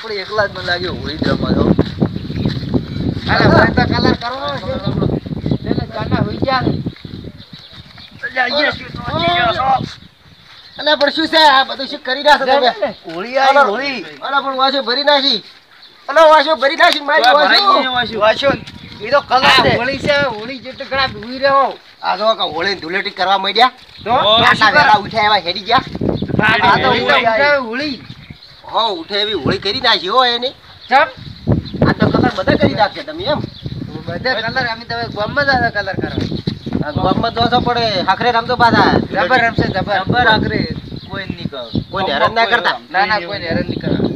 આપણે એકલા જ મને લાગે હોળી જ રમવા જાવ અરે ભાઈ તો કલર કરવો છે. તેને ચાના હોઈ ગયા અને પણ શું છે? આ બધું શું કરી રહ્યા છો તમે હોળી આવી હોળી. અલા પણ વાસો ભરી નાખી. અલા વાસો ભરી નાખી મારી વાસો. વાસો. એ તો કલર છે. હોળી છે હોળી જેટલું ઘણા ભૂઈ રહ્યો. આ જો કે હોળી ધૂળેટી કરવા માંડ્યા. તો? આટલા વેલા ઉઠ્યા એવા હેડી ગયા. આ તો હોળી. હો ઉઠે એવી હોળી કરી નાખી હો એની. ચમ? આ તો કલર બધા કરી નાખશે તમે એમ. બધા કલર અમે તમે ગોમમાં દાદા કલર કરવા. ગોમમાં દોસો પડે હાખરે રમતો પાછા. જબર રમશે જબર જબર હાખરે. કોઈ નહીં કહો કોઈ હેરાન ના કરતા. ના ના કોઈ હેરાન નહીં કરવા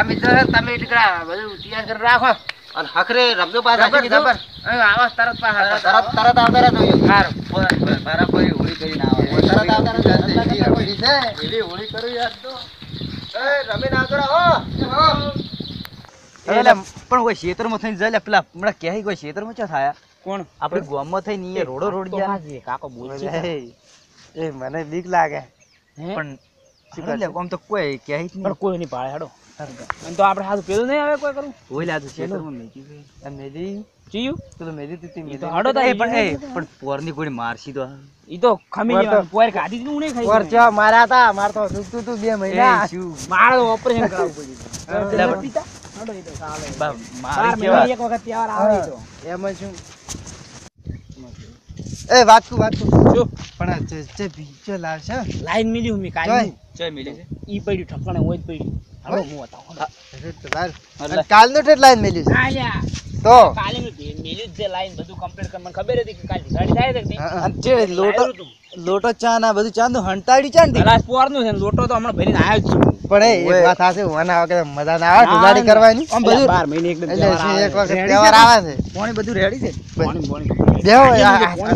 અમે તો તમે એટલા બધું તૈયાર કરી રાખો. અને હાખરે રમજો પાછા જબર જબર હવે તરત પાછા તરત તરત આવતા રહેતો એ. મારા કોઈ હોળી કરીને આવે. તરત આવતા રહેતો. એવી હોળી. કરું યાર તો. રમીને આવતો રહો. પણ કોઈ ક્ષેત્રમાં થઈને જાય પેલા હમણાં કહે કોઈ ક્ષેત્રમાં ક્યાં થાયા? કોણ? આપણે ગામમાં થઈને ઈ રોડો રોડ ગયા. કાકો બોલે એ મને બીક લાગે. પણ આમ તો કોઈ કહે પણ કોઈ નહીં પાડે હેડો. અને તો આપણે હાથ પેલું નહીં આવે કોઈ કરું હોય લાગે ક્ષેત્રમાં મેકી છે. આ મેદી ચીયું? પેલું મેદી તું તી ઈ તો હડો તા એ પણ એ. પણ પોરની કોઈ મારશી તો. ઈ તો ખમી ગયો. પોર કાઢી દીધું નહીં ખાઈ પોર ચો માર્યા તા માર તો દુખતું તું બે મહિના. મારે ઓપરેશન કરાવવું પડ્યું. પિતા? હડો ઈ તો. ચાલે. બા- મારી કેવા? એક વખત ત્યાર આવે તો. એમાં શું એ વાત કુ વાત કુ જો. પણ જે જે બીજો લાવશે લાઈન મિલી હું મી કાઈ જો મિલી છે. ઈ પડ્યું ઠકણે હોય જ પડ્યું. હાલો હું બતાવું હાલો. અરે તો લાલ. એટલે- અને કાલનું ઠેઠ લાઈન મેલ્યું છે ના તો કાલે મેલ્યું છે લાઈન બધું complete કર. મને ખબર હતી કે કાલે ગાડી થાય છે કે નહીં? હા, હા. અને જે લોટો લોટો ચા ના બધું ચા હંટાડી ચા ને ગલાસ પોરનું છે લોટો તો હમણાં ભરીને આવ્યો જ છું. પણ એ એક વાત થશે વાના વગર મજા ના આવે ધુલાડી કરવાની આમ બધું 12 મહિને એકદમ એટલે શું એક વખત રેડી તહેવાર આવે છે પાણી બધું રેડી છે પોણી, પોણી.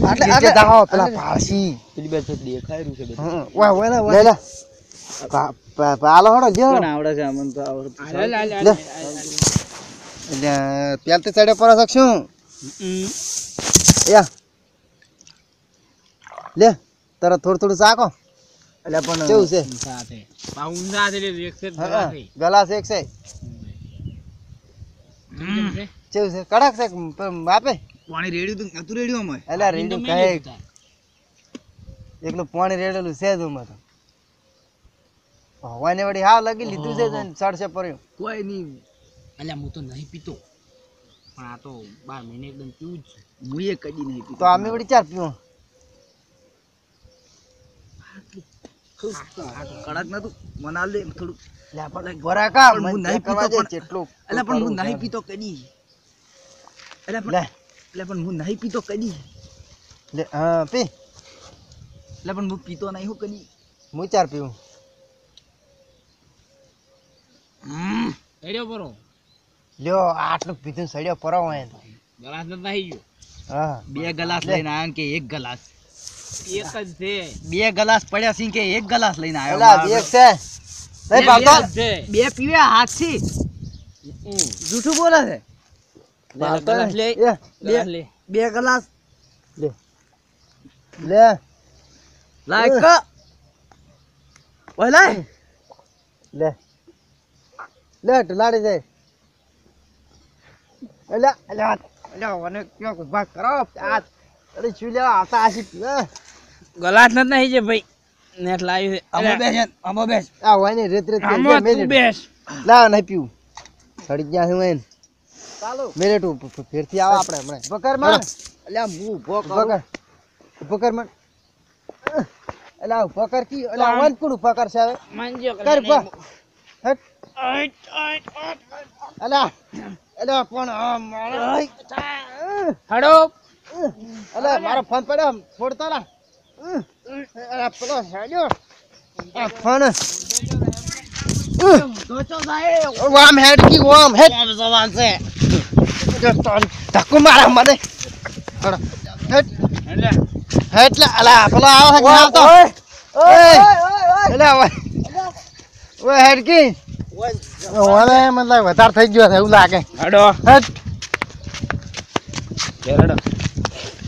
આટલે- નીચે જાઓ, પેલા પાળસી. પેલી બાજુ દેખાય રહ્યું છે બધું હં, વાહ, વાહ, વાહ. પાલો. આવડે છે તો. એટલે તો ચડે પર શકશું. યા. લે તારા થોડું થોડું ચાકો એટલે પણ કેવું છે? સાથે. આ ઊંધા છે એક છે. ગલાસ એક છે. કેવું છે? કડક છે આપે. પાણી રેડ્યું તું નતું રેડ્યું અમે એટલે રેડ્યું કહે એકલું પાણી રેડેલું છે જ ઉમાં તો હવાને વળી હા લગી લીધું છે ને સડશે પડ્યું કોઈ નહીં. અલ્યા હું તો નહીં પીતો. પણ આ તો બાર મહિને એકદમ પીવું જ. હું એ કદી નહીં પીતો. તો અમે વળી ચાર પીવું? કડક નતું. મનાલ દે થોડું હું ચાર પીવું? રેડિયો પરો. લ્યો આટલું પીધું સડ્યો પરો હોય ગલાસ નથી નાહી ગયો. હા. બે ગલાસ લઈને આવ્યો કે એક ગલાસ. એક જ છે. બે ગલાસ પડ્યા છે કે એક ગલાસ લઈને આવ્યો એક છે. નહીં ભાવતો બે પીવે હાથથી. જૂઠું બોલે છે? લે, ભાવતો ગલાસ લે. લે. બે લે. લાયક ઓય લાય. લે. લે ઢલાડી જાય એટલે એટલે મને કયો ઊભા કરો આ અરે શું લેવા આવતા આશી ગલાસ નથી નહીં છે ભાઈ. નેટ લાવી છે. આમો બેસ અમો બેસ. આ હોય ને રેત રેત અમો તું બેસ. લાવ નહીં પીવું સડી ગયા છે એન. ચાલો. મેરેટ ફેરથી આવો આપણે હમણાં. બકરમાં અલ્યા હું ઊભો કરું. પકડ પકડમાં એટલે આ પકડ કી. એટલે આ વન કુડ પકડ છે હવે? માનજો કર હટ. અલા અલા પણ હડો. અલા મારો ફોન પડ્યો છોડતો ના અલા પેલો હેડ્યો. આ ફોન. વામ હેડ કી વામ હેડ જવાન છે. ધક્કો મારા મને. હેડ. એટલે. અલા પેલો આવો છે આવતો ઓય એટલે ઓય ઓય. હેડ કી મતલબ વધારે થઈ ગયો છે એવું લાગે હડો હટ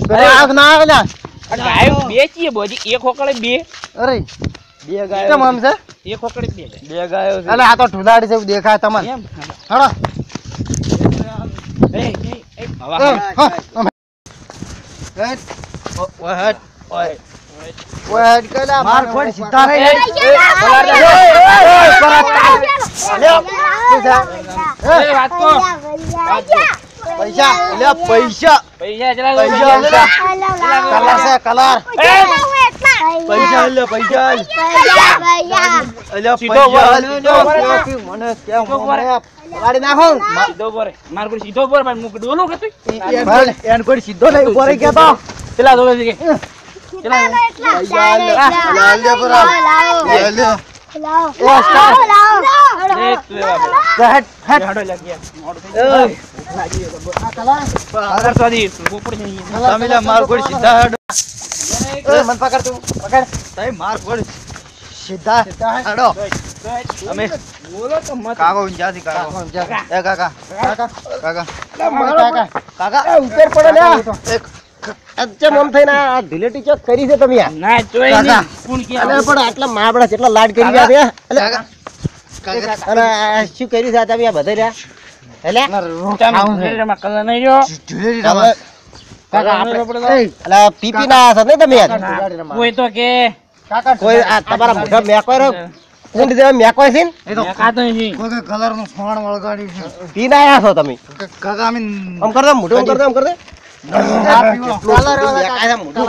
હડો આગ ના આવે લ્યા ગાય બે છીએ બોજી એક હોકળે બે અરે બે કેમ આમ છે એક હોકળે બે બે ગાયો છે. અલે આ તો ઢુલાડી જેવું દેખાય તમને એમ? હળો એ, એ, હવા હવા. હેટ. ઓ- ઓય હટ. ઓય. ઓય હેટ માર ખોડ સીધા રહી. એ, ઓય પરત કહો. પૈસા પૈસા. પૈસા લો, પૈસા. પૈસા. કલર છે કલર. પૈસા અલ્યા પૈસા અલ્યા પૈસા. મને કેમ. વાળી નાખો. સીધો બોરે. માર કોઈ સીધો બોરે, માર મુખ ડોલું કે તું? એન- કોઈ સીધો નહીં ઊભો રહી ગયો તો. પેલા છે કે. પેલા કાકા કાકા કાકા ઉપર પડે લે અચ્છા થઈને આ ઢીલેટી ચોક કરી છે તમે? પણ આટલા માબડા કેટલા લાડ કરી કાકા અને આ શું કર્યું છે? તમે આ બધા રહ્યા? એટલે? નહીં? પીપી ના છો. નહીં તમે કોઈ તો કે. કોઈ આ તમારા મોઢા મેકોય રહ્યો ઊંડ દેવા મેકોય છે ને? એ તો ખાતો નથી. કોઈ કલરનું ફોણ વળગાડી છે. પી ના આયા છો તમે? કાકા અમે આમ કર દે મોઢું આમ કર દે આમ કર દે કલર વાળા કાકા મોઢું?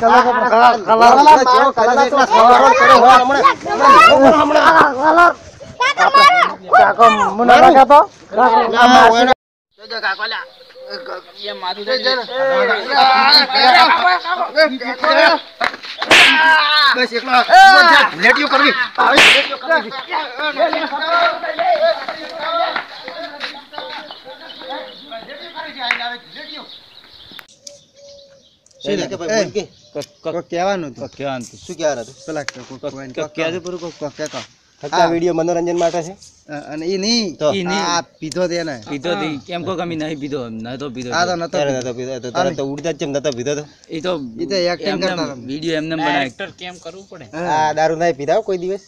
બેસ, એકલા સવારો કરે હોય હમણાં. હમણાં. કાકો મુના નાખા તો? ના, હોય ને. એ માથું થઈ જાય. બસ એકલો લેટીઓ કરવી કોક કહેવાનું હતું. શું કહેવાનું હતું? પેલા કોક. આ વીડિયો મનોરંજન માટે છે? અને એ નહીં. તો. ઈ નહીં. આ પીધો તે ને પીધો તી. કેમ કો કમી નહીં પીધો? નતો પીધો આ તો નતો નતો પીધો. તો તરત તો ઉડતા કેમ નતો પીધો તો. એ તો ઈ તો acting કરતા હતા. વીડિયો એમને બનાય. એક્ટર કેમ કરવું પડે? આ દારૂ નહીં પીધા કોઈ દિવસ?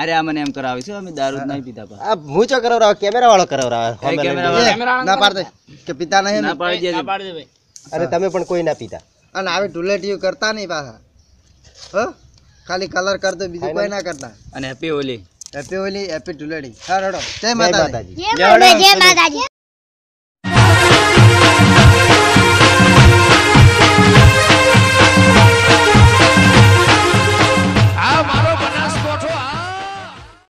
અરે આ મને એમ કરાવે છે અમે દારૂ જ નહીં પીતા પા આ હું ચો કરાવરાવ? કેમેરા વાળો કરાવરાવ? કેમેરા. કે પિતા નહીં ના પાડી. દેજો. ના પાડી દે ભાઈ અરે તમે પણ કોઈ ના પીતા અને આવી ઢુલેટીઓ કરતા નહીં પાછા. હો? ખાલી કલર કરતો બીજું કોઈ ના કરતા. અને happy Holi. Happy Holi happy Dhuleti. હા રડો જય માતાજી. જય માતાજી.